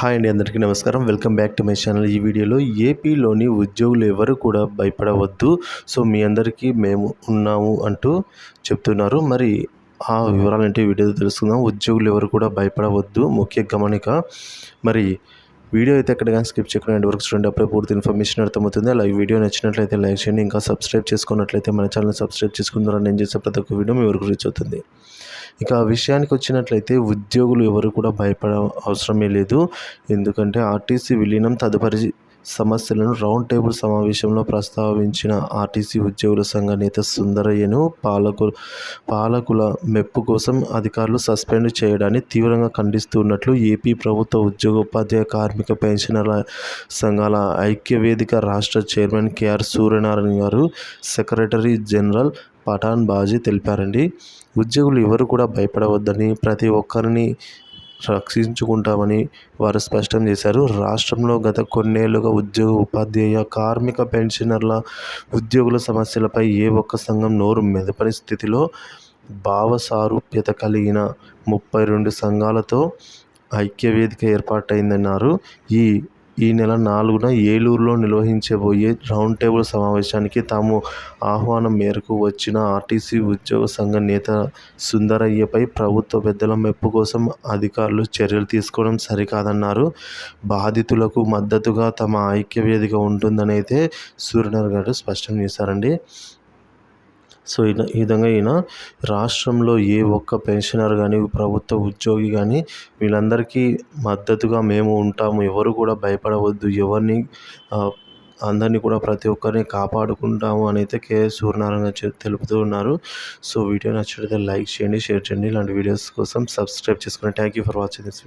Hi అండి అందరికీ నమస్కారం. Welcome back to my channel. ఈ వీడియోలో ఏపీలోని ఉద్యోగులు ఎవరు కూడా భయపడవద్దు. సో మీ అందరికీ మేము ఉన్నాము అంటూ చెప్తున్నారు. మరి ఆ వివరాలు వీడియో తెలుసుకుందాం. ఉద్యోగులు ఎవరు కూడా భయపడవద్దు. ముఖ్య గమనిక మరి వీడియో అయితే ఎక్కడ కానీ స్కిప్ చేయకుండా ఎండ్ వరకు చూడండి. అప్పుడే పూర్తి ఇన్ఫర్మేషన్ అర్థమవుతుంది. అలాగే వీడియో నచ్చినట్లయితే లైక్ చేయండి. ఇంకా సబ్స్క్రైబ్ చేసుకున్నట్లయితే మన ఛానల్ సబ్స్క్రైబ్ చేసుకున్నారని నేను చేసే ప్రతి ఒక్క వీడియో మీ వరకు రీచ్ అవుతుంది. ఇక ఆ విషయానికి వచ్చినట్లయితే ఉద్యోగులు ఎవరు కూడా భయపడ అవసరమే లేదు. ఎందుకంటే ఆర్టీసీ విలీనం తదుపరి సమస్యలను రౌండ్ టేబుల్ సమావేశంలో ప్రస్తావించిన ఆర్టీసీ ఉద్యోగుల సంఘ నేత సుందరయ్యను పాలకు పాలకుల మెప్పు కోసం అధికారులు సస్పెండ్ చేయడాన్ని తీవ్రంగా ఖండిస్తున్నట్లు ఏపీ ప్రభుత్వ ఉద్యోగ ఉపాధ్యాయ కార్మిక పెన్షనర్ల సంఘాల ఐక్యవేదిక రాష్ట్ర చైర్మన్ కేఆర్ సూర్యనారాయణ గారు సెక్రటరీ జనరల్ పఠాన్ బాజీ తెలిపారండి. ఉద్యోగులు ఎవరు కూడా భయపడవద్దని ప్రతి ఒక్కరిని రక్షించుకుంటామని వారు స్పష్టం చేశారు. రాష్ట్రంలో గత కొన్నేళ్ళుగా ఉద్యోగ ఉపాధ్యాయ కార్మిక పెన్షనర్ల ఉద్యోగుల సమస్యలపై ఏ ఒక్క సంఘం నోరు మెదపని స్థితిలో భావసారూప్యత కలిగిన ముప్పై రెండు సంఘాలతో ఐక్యవేదిక ఏర్పాటైందన్నారు. ఈ ఈ నెల నాలుగున ఏలూరులో నిర్వహించబోయే రౌండ్ టేబుల్ సమావేశానికి తాము ఆహ్వానం మేరకు వచ్చిన ఆర్టీసీ ఉద్యోగ సంఘ నేత సుందరయ్యపై ప్రభుత్వ పెద్దల మెప్పు కోసం అధికారులు చర్యలు తీసుకోవడం సరికాదన్నారు. బాధితులకు మద్దతుగా తమ ఐక్య వేదిక ఉంటుందని అయితే సూర్యనారాయణ గారు స్పష్టం చేశారండి. సో ఈ విధంగా ఈయన రాష్ట్రంలో ఏ ఒక్క పెన్షనర్ కానీ ప్రభుత్వ ఉద్యోగి కానీ వీళ్ళందరికీ మద్దతుగా మేము ఉంటాము. ఎవరు కూడా భయపడవద్దు. ఎవరిని అందరినీ కూడా ప్రతి ఒక్కరిని కాపాడుకుంటాము అని అయితే కేఎస్ సూర్యనారాయణ తెలుపుతూ ఉన్నారు. సో వీడియో నచ్చినట్లయితే లైక్ చేయండి షేర్ చేయండి. ఇలాంటి వీడియోస్ కోసం సబ్స్క్రైబ్ చేసుకోండి thank you for watching this